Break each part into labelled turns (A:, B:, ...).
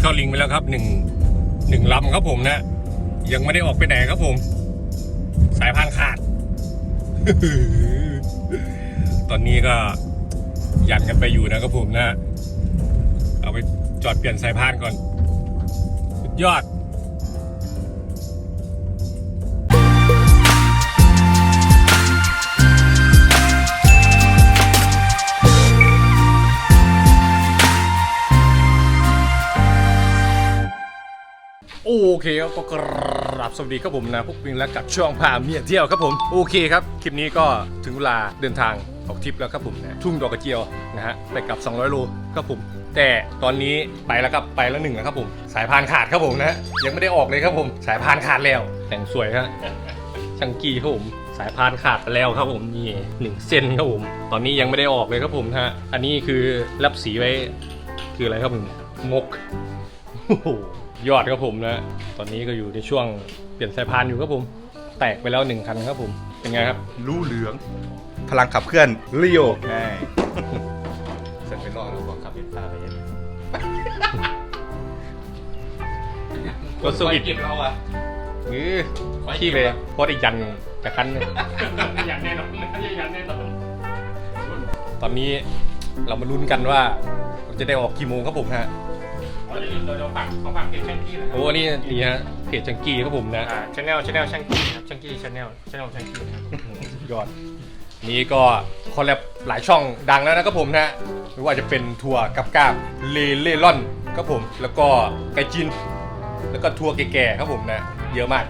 A: เข้าลิงไปแล้วครับหนึ่งหนึ่งลำครับผมนะ ยังไม่ได้ออกไปไหนครับผม สายพานขาด ตอนนี้ก็ยันกันไปอยู่นะครับผมนะ เอาไปจอดเปลี่ยนสายพานก่อน สุดยอด โอเคครับก็กราบสวัสดีครับผมนะพวกปิงและกับช่องพาเมียเที่ยวครับผมโอเคครับคลิปนี้ก็ถึงเวลาเดินทางออกทริปแล้วครับผมนะทุ่งดอกกระเจียวนะฮะไปกลับ 200 โลครับผม แต่ตอนนี้ไปแล้วครับไปแล้วหนึ่งแล้วครับผม สายพานขาดครับผมนะยังไม่ได้ออกเลยครับผม สายพานขาดแล้วแต่งสวยฮะช่างกี้ครับผมสายพานขาดไปแล้วครับผมนี่หนึ่งเส้นครับผม ตอนนี้ยังไม่ได้ออกเลยครับผมฮะอันนี้คือรับสีไว้คืออะไรครับผมมกโอ้โห ยอดครับผมนะตอนนี้ก็อยู่ในช่วงเปลี่ยนสายพานอยู่ครับผม แตกไปแล้วหนึ่งคันครับผม เป็นไงครับ
B: รู้เหลือง พลังขับเคลื่อนเรียวใช่
A: เสร็จไปรอแล้วบอกขับเป็นตาไปยังรถสวิต
C: เก็บเราอะ
A: นี่ขี้เลยโคตรอีกยันจากคันหนึง
C: ยันแน่นอนยันแน่นอน
A: ตอนนี้เรามาลุ้นกันว่าเราจะได้ออกกี่โมงครับผมฮะ
C: เราจะลืมเราจะฝากเขาฝากเพจช่างกี้นะ
A: โอ้อันนี่นี่ฮะเพจจังกี้ครับผมนะ
C: อ่าชาแนลชาแนลช่างกี้ครับช่างกี้ชาแนลชาแนลช่างกี้ครับ
A: ยอด นี้ก็คอลแลบหลายช่องดังแล้วนะครับผมนะไม่ว่าจะเป็นทัวร์กับกาบเลเล่ร่อนครับผม แล้วก็ไกจิน แล้วก็ทัวร์แก่ๆครับผมนะ เยอะมาก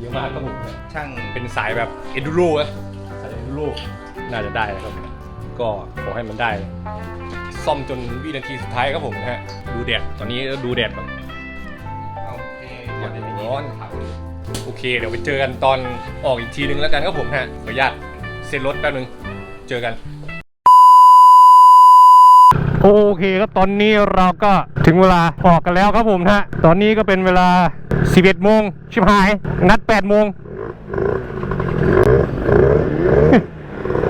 A: เยอะมากครับผมนะ
B: ช่าง
A: เป็นสายแบบเอนดูโรนะสายเอนดูโรน่าจะได้นะครับ ก็ขอให้มันได้ ซ่อมจนวินาทีสุดท้ายครับผมนะฮะดูแดดตอนนี้ดูแดดบ้าง
B: โอเค
A: อย่าร้อนโอเค เดี๋ยวไปเจอกันตอนออกอีกทีนึงแล้วกันครับผมฮะขออนุญาตเซ็นรถแป๊บนึงเจอกัน โอเคครับตอนนี้เราก็ถึงเวลาออกกันแล้วครับผมฮะตอนนี้ก็เป็นเวลา 11โมงชิบหาย นัด8โมง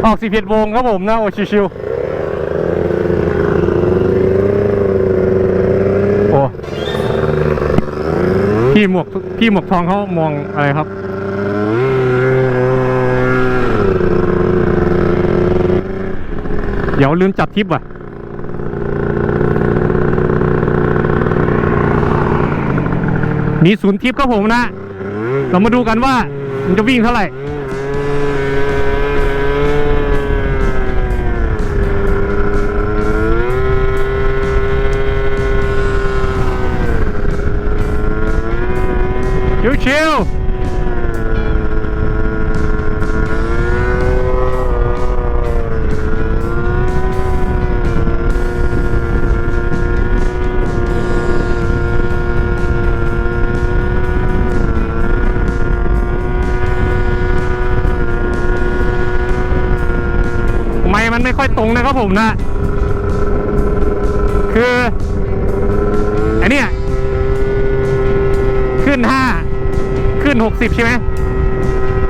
A: ออก11โมงครับผมนะโอ้ชิวๆ พี่หมวกพี่หมวกทองเขามองอะไรครับ เดี๋ยวลืมจับทิปว่ะมีศูนย์ทิปครับผมนะ เรามาดูกันว่ามันจะวิ่งเท่าไหร่ ไม่ค่อยตรงนะครับผมนะ คืออันเนี้ยขึ้น 5 ขึ้น 60 ใช่ไหม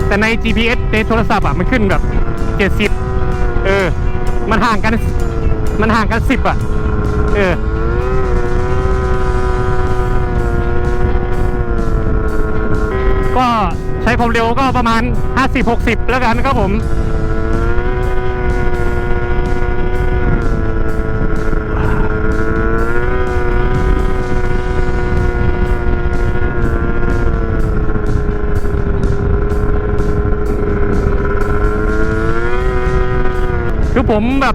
A: แต่ใน GPS ในโทรศัพท์อะ มันขึ้นแบบ 70 เออ มันห่างกัน มันห่างกัน 10 อะ เออก็ใช้ความเร็วก็ประมาณ 50-60 แล้วกันครับผม คือผมแบบ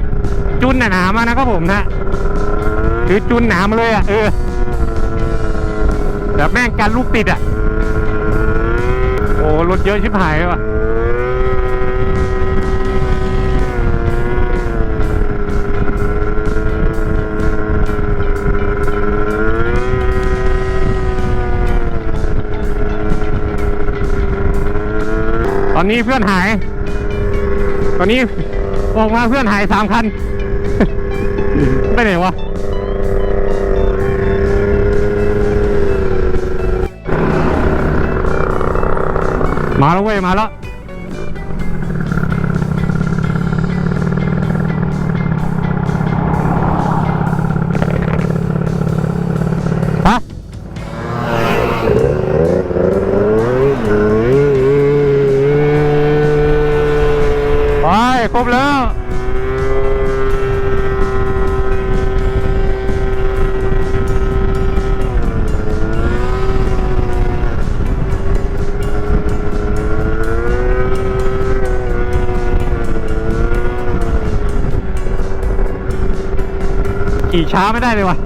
A: จุนหนามานะครับผมนะคือจุนหนามาเลยอะเออแบบแม่งการลูกติดอะ โอ้รถเยอะชิบหายเลยว่ะตอนนี้เพื่อนหาย ตอนนี้ ออกมาเพื่อนหายสามคัน ไปไหนวะมาแล้วเว้ยมาแล้ว
C: ขี่ช้าไม่ได้เลยวะ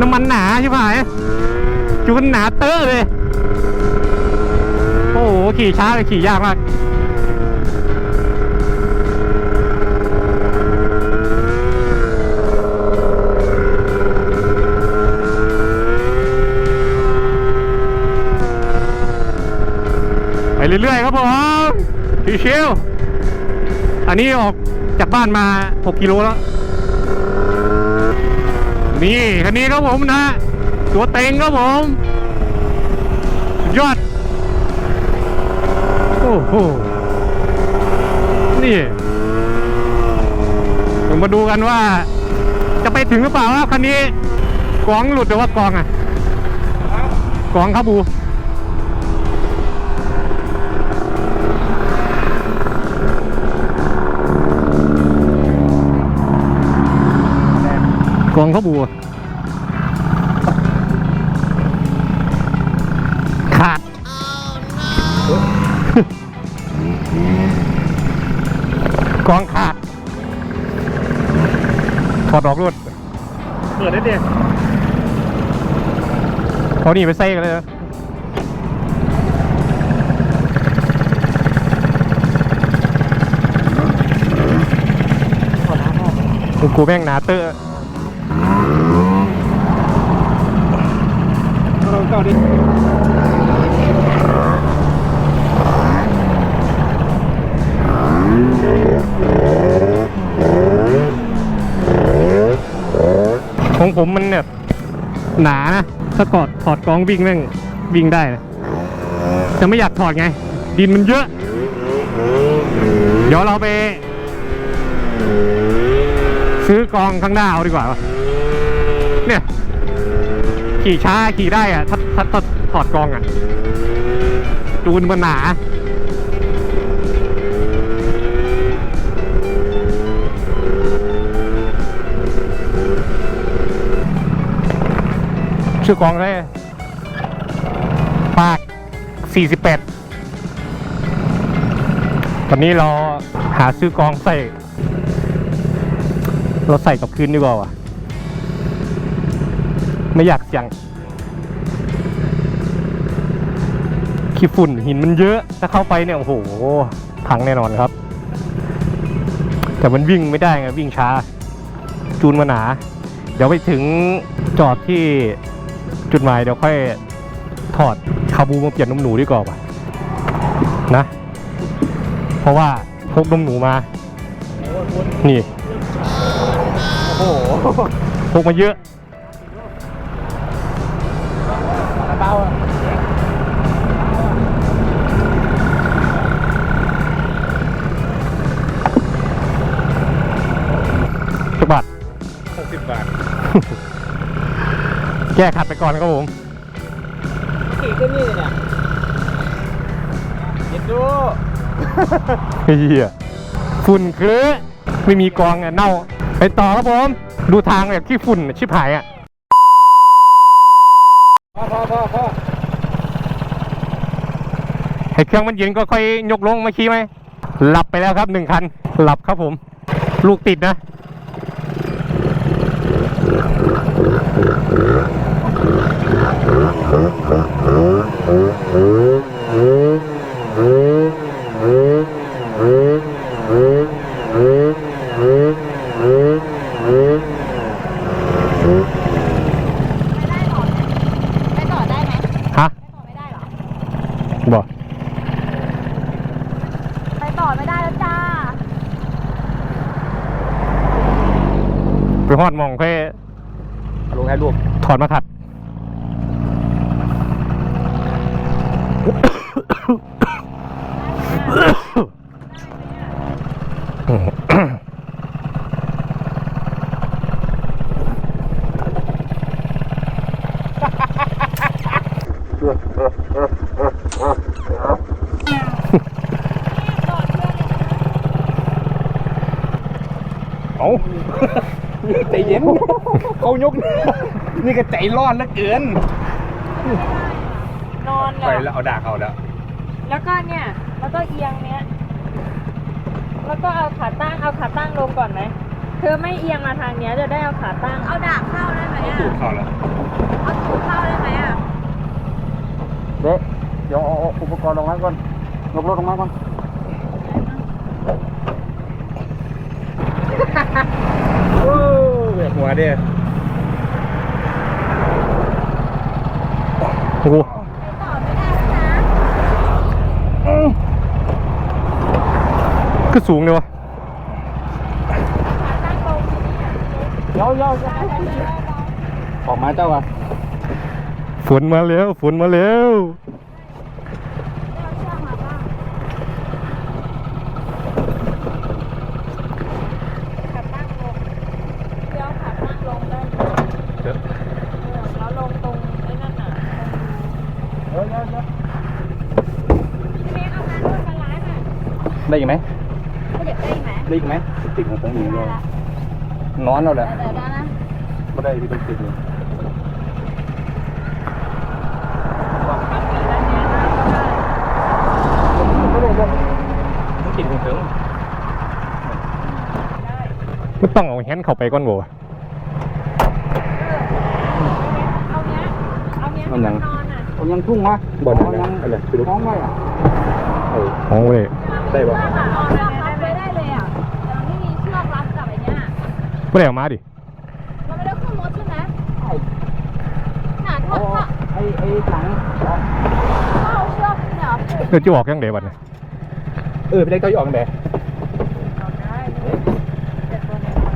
C: น้ำมันหนาใช่ไหมจูนหนาเตอะเลย โอ้โห ขี่ช้าเลยขี่ยากมากไปเรื่อยๆครับผมชิวๆอันนี้ออกจากบ้านมา 6 กิโลแล้ว นี่คันนี้ครับผมนะ ตัวเต็งครับผม ยอด โอ้โห นี่ผมมาดูกันว่า จะไปถึงหรือเปล่าครับคันนี้กองหลุดหรือว่ากองอะกองครับบู กองเขาบัว ขาด กองขาด ถอดออกรวดเปิดได้เดียเขานี่ไปใส่กันเลยนะกูแม่งหนาเตอร์ เก่าดิของผมมันเนี่ยหนานะถ้ากอดถอดกองวิ่งแม่งวิ่งได้นะจะไม่อยากถอดไง ดินมันเยอะ เดี๋ยวเราไป ซื้อกองข้างหน้าเอาดีกว่าวะ เนี่ย ขี่ช้าขี่ได้อะถ้าถ้าถ้าถอดกองอะจูนมันหนาชื่อกองเลยปาก48 ตอนนี้เราหาซื้อกองใส่ เราใส่กับคืนดีกว่าวะ ไม่อยากเสี่ยงขี้ฝุ่นหินมันเยอะถ้าเข้าไปเนี่ยโอ้โหพังแน่นอนครับ แต่มันวิ่งไม่ได้ไงวิ่งช้า จูนมาหนา เดี๋ยวไปถึงจอดที่จุดหมายเดี๋ยวค่อยถอดคาบูมาเปลี่ยนนมหนูดีกว่าว่ะนะ เพราะว่าพกนมหนูมา นี่ โอ้โหพกมาเยอะ แก้ขัดไปก่อนครับผม
D: ขี่ขึ้นนี่เลยเนี่ยเห็นดู
C: เฮียฝุ่นคือไม่มีกองอะเน่า ไปต่อครับผม ดูทางแบบขี้ฝุ่นชิบหายอะ
D: พอพอพอพอ
C: ให้เครื่องมันเย็นก็ค่อยยกลงมาขี่ไหมหลับไปแล้วครับหนึ่งคัน หลับครับผม ลูกติดนะ
E: ไปต่อได้ไหม
C: ฮะ
E: ไปต่อไม่ได้เหรอ
C: บอก
E: ไปต่อไม่ได้แล้วจ้า
C: ไปหอดหมองค่อย
D: ลงให้รูป
C: ถอดมาขัด
D: เอาใจเย็นเขายก นี่ก็ใจร้อนเหลือเกิน
E: นอน
A: ไป
E: แล้
A: แล้ววเอาดากเอาแล้ว
E: แล้วก็เนี่ย แล้วก็เอียงเนี้ย แล้วก็เอาขาตั้งเอาขาตั้งลงก่อนไหมขธอไม่เอียงมาทางเนี้ยจะได้เอาขาตั้ง เอาดาบเข้าได้ไหมอะ
B: ตูดเข้าแล้ว
E: เอาตูดเข้าได้ไหมอะ
D: เดี๋ยวเดี๋ยวเอาอุปกรณ์ลงมาก่อนลงรถลงมาก่อน
B: โอ้เวียนหัวเด้อ
C: โอ้โห
E: ต่อไม่ได้แล้วนะ
C: ก็สูงเลยวะ
E: ขาตั้งตรงนี้อะ
D: เดี๋ยวเดี๋ยวออกมาเจ้าอะ
C: ฝนมาแล้วฝนมาแล้ว
E: เอาเชือกมาบ้างขาตั้งลงเดี๋ยวขาตั้งลงได้ไหม เดี๋
D: ยวได้ไหม
E: ได้
D: อีกไหมติดของตรงนี้
E: ได้
D: เลย
E: ละ
D: นอนแล้วแหละ
E: เดี๋ยวได้นะ
D: ไม่ได้พี่ต้องติดเลย
E: ถ้าเกิดอันเนี้ยนะก็ได้
D: ต้องติดถึง
C: มันต้องเอาแฮนด์เข้าไปก่อนบ่วะ
E: เอาเนี้ยเอาเนี้ย
D: มันยัง
E: นอนอะ
D: ผมยังทุ่งวะ
B: บ่อน
D: ยั
B: ยัง
D: ง
B: อะไรไปดู
D: ท้องไว้อะ
B: เออ
C: โอ้ย
B: ได้ปะ
C: ไม่ได้เอามาดิ
E: เราไม่ได้ขึ้นรถใช่ไหมหนาถ้า
D: เอา
E: ถ้า
D: ไอ้ไอ้ถัง
E: ถ้าเอาเชือกเนี่ยผูก
C: เดี๋ยวจะออกยังเดี๋ยวบัดนี้
B: เออพี่เล็กเจ้าอยู่ออกไหน
E: เอาได้เจ็ดตัวในรถ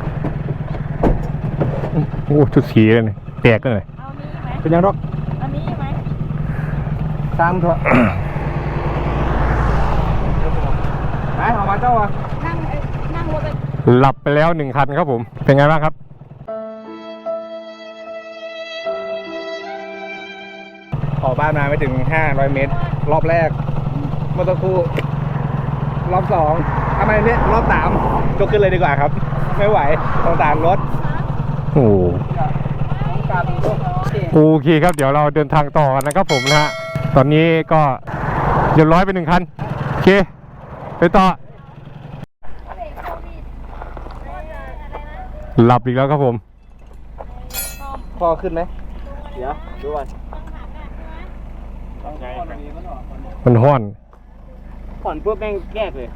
C: โอ้ชุดสีเลยนี่แตกเลย
E: เอานี้ไหม
D: เป็นยังรอก
E: อันนี้ไหม
D: ตามเถอะไปออกมาเจ้าอะ
E: นั่งไอ้นั่งรถไป
C: หลับไปแล้วหนึ่งคันครับผม เป็นไงบ้างครับ
B: ออกบ้านมาไม่ถึง 500 เมตร รอบแรกเมื่อสักครู่รอบสองทำไมเนี่ยรอบสามยกขึ้นเลยดีกว่าครับ ไม่ไหวสงสารรถ
C: โอ้โห
D: การ
C: โอเคครับ เดี๋ยวเราเดินทางต่อกันนะครับผมนะฮะตอนนี้ก็เรียบร้อยไปหนึ่งคัน โอเค ไปต่อ หลับอีกแล้วครับผม
B: พอขึ้นไหม
D: เดี๋ยวดูก่อน
C: มันห้อน
D: ผ่อนปุ๊บแม่งแยกเลย